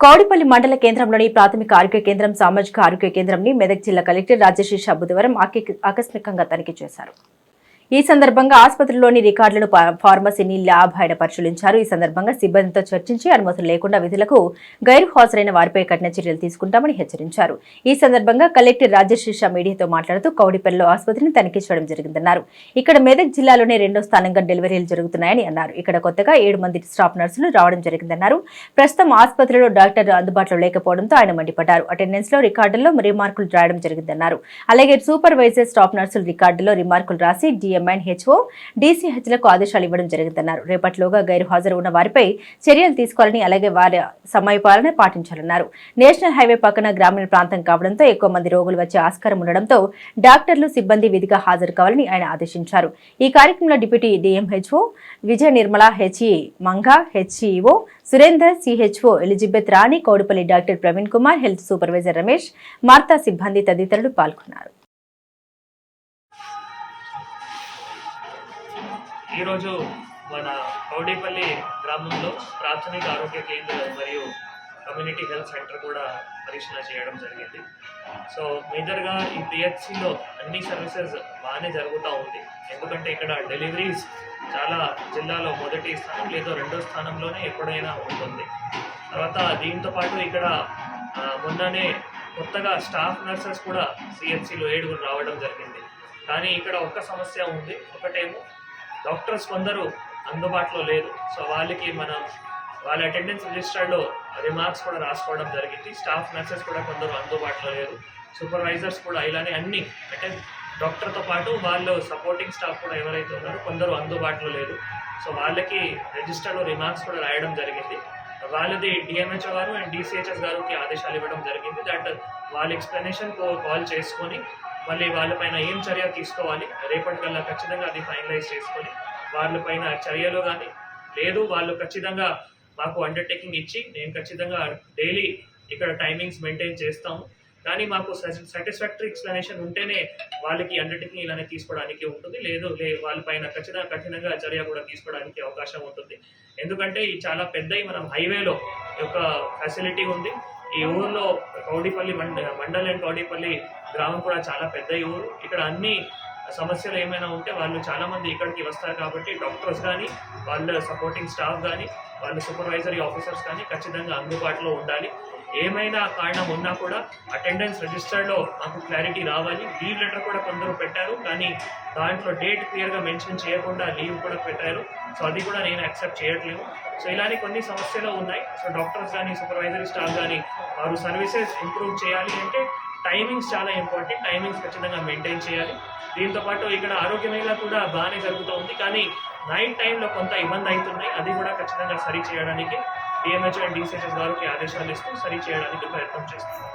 కౌడిపల్లి మండల కేంద్రంలోని ప్రాథమిక ఆరోగ్య కేంద్రం సామాజిక ఆరోగ్య కేంద్రంని మెదక్ జిల్లా కలెక్టర్ రాజశేష బుధవారం ఆకస్మికంగా తనిఖీ చేశారు. ఈ సందర్భంగా ఆసుపత్రిలోని రికార్డులను ఫార్మసీని ల్యాబ్ ఆయన పరిశీలించారు. ఈ సందర్భంగా సిబ్బందితో చర్చించి అనుమతులు లేకుండా విధులకు గైరు హాజరైన వారిపై కఠిన చర్యలు తీసుకుంటామని హెచ్చరించారు. ఈ సందర్భంగా కలెక్టర్ రాజశీర్ష మీడియాతో మాట్లాడుతూ కౌడిపల్లిలో ఆసుపత్రిని తనిఖీ చేయడం జరిగిందన్నారు. ఇక్కడ మెదక్ జిల్లాలోనే రెండో స్థానంగా డెలివరీలు జరుగుతున్నాయని అన్నారు. ఇక్కడ కొత్తగా ఏడు మంది స్టాఫ్ నర్సులు రావడం జరిగిందన్నారు. ప్రస్తుతం ఆసుపత్రిలో డాక్టర్ అందుబాటులో లేకపోవడంతో ఆయన మండిపడ్డారు. అటెండెన్స్లో రికార్డుల్లో రిమార్కులు రాయడం జరిగిందన్నారు. అలాగే సూపర్వైజర్ స్టాఫ్ నర్సులు రికార్డుల్లో రిమార్కులు రాసి డిఎ హెచ్ఓ డీసీహెచ్లకు ఆదేశాలు ఇవ్వడం జరిగిందన్నారు. రేపటిలోగా గైరు హాజరు ఉన్న వారిపై చర్యలు తీసుకోవాలని అలాగే వారి సమయపాలన పాటించాలన్నారు. నేషనల్ హైవే పక్కన గ్రామీణ ప్రాంతం కావడంతో ఎక్కువ మంది రోగులు వచ్చే ఆస్కారం ఉండడంతో డాక్టర్లు సిబ్బంది విధిగా హాజరు కావాలని ఆయన ఆదేశించారు. ఈ కార్యక్రమంలో deputy DMHO Vijaya Nirmala HE Manga HEO Surender CHO Elizabeth Rani Kodupalli doctor Praveen Kumar health supervisor Ramesh Martha సిబ్బంది తదితరులు పాల్గొన్నారు. ఈరోజు మన కౌడేపల్లి గ్రామంలో ప్రాథమిక ఆరోగ్య కేంద్రం మరియు కమ్యూనిటీ హెల్త్ సెంటర్ కూడా పరీక్షణ చేయడం జరిగింది. సో మేజర్గా ఈ పిహెచ్సిలో అన్ని సర్వీసెస్ బాగానే జరుగుతూ ఉంది. ఎందుకంటే ఇక్కడ డెలివరీస్ చాలా జిల్లాలో మొదటి స్థానం లేదా రెండో స్థానంలోనే ఎప్పుడైనా ఉంటుంది. తర్వాత దీంతో పాటు ఇక్కడ మొన్ననే కొత్తగా స్టాఫ్ నర్సెస్ కూడా సిహెచ్సిలో ఏడుగురు రావడం జరిగింది. కానీ ఇక్కడ ఒక్క సమస్య ఉంది. ఒకటేమో డాక్టర్స్ కొందరు అందుబాటులో లేరు. సో వాళ్ళకి మనం వాళ్ళ అటెండెన్స్ రిజిస్టర్లో రిమార్క్స్ కూడా రాసుకోవడం జరిగింది. స్టాఫ్ నర్సెస్ కూడా కొందరు అందుబాటులో లేరు. సూపర్వైజర్స్ కూడా ఇలానే అన్ని అంటే డాక్టర్తో పాటు వాళ్ళు సపోర్టింగ్ స్టాఫ్ కూడా ఎవరైతే ఉన్నారో కొందరు అందుబాటులో లేరు. సో వాళ్ళకి రిజిస్టర్లో రిమార్క్స్ కూడా రాయడం జరిగింది. వాళ్ళది డిఎంహెచ్ఓ గారు అండ్ డిసిహెచ్ఎస్ గారికి ఆదేశాలు ఇవ్వడం జరిగింది. దట్ వాళ్ళ ఎక్స్ప్లెనేషన్ కాల్ చేసుకొని మళ్ళీ వాళ్ళపైన ఏం చర్య తీసుకోవాలి? రేపటికల్లా ఖచ్చితంగా అది ఫైనలైజ్ చేసుకొని వాళ్ళపైన చర్యలు కానీ లేదు వాళ్ళు ఖచ్చితంగా మాకు అండర్టేకింగ్ ఇచ్చి నేను ఖచ్చితంగా డైలీ ఇక్కడ టైమింగ్స్ మెయింటైన్ చేస్తాము. కానీ మాకు సాటిస్ఫాక్టరీ ఎక్స్ప్లెనేషన్ ఉంటేనే వాళ్ళకి అండర్టేకింగ్ ఇలానే తీసుకోవడానికి ఉంటుంది. లేదు లే వాళ్ళపైన ఖచ్చితంగా కఠినంగా చర్య కూడా తీసుకోవడానికి అవకాశం ఉంటుంది. ఎందుకంటే ఈ చాలా పెద్ద మనం హైవేలో ఒక ఫెసిలిటీ ఉంది. ఈ ఊర్లో కౌడిపల్లి మండ మండల్ అండ్ కౌడిపల్లి గ్రామం కూడా చాలా పెద్ద ఊరు. ఇక్కడ అన్ని సమస్యలు ఏమైనా ఉంటే వాళ్ళు చాలామంది ఇక్కడికి వస్తారు కాబట్టి డాక్టర్స్ కానీ వాళ్ళ సపోర్టింగ్ స్టాఫ్ కానీ వాళ్ళ సూపర్వైజరీ ఆఫీసర్స్ కానీ ఖచ్చితంగా అందుబాటులో ఉండాలి. ఏమైనా కారణం ఉన్నా కూడా అటెండెన్స్ రిజిస్టర్లో మాకు క్లారిటీ రావాలి. లీవ్ లెటర్ కూడా కొందరు పెట్టారు కానీ దాంట్లో డేట్ క్లియర్గా మెన్షన్ చేయకుండా లీవ్ కూడా పెట్టారు. సో అది కూడా నేను యాక్సెప్ట్ చేయట్లేదు. సో ఇలానే కొన్ని సమస్యలు ఉన్నాయి. సో డాక్టర్స్ కానీ సూపర్వైజరీ స్టాఫ్ కానీ వారు సర్వీసెస్ ఇంప్రూవ్ చేయాలి అంటే టైమింగ్స్ చాలా ఇంపార్టెంట్. టైమింగ్స్ ఖచ్చితంగా మెయింటైన్ చేయాలి. దీంతో పాటు ఇక్కడ ఆరోగ్య మేళ కూడా బాగానే జరుగుతూ ఉంది. కానీ నైట్ టైంలో కొంత ఇబ్బంది అవుతున్నాయి. అది కూడా ఖచ్చితంగా సరి చేయడానికి డిఎంహెచ్ అండ్ డిసిహెచ్ఎస్ గారికి ఆదేశాలు ఇస్తూ సరి చేయడానికి ప్రయత్నం చేస్తున్నాం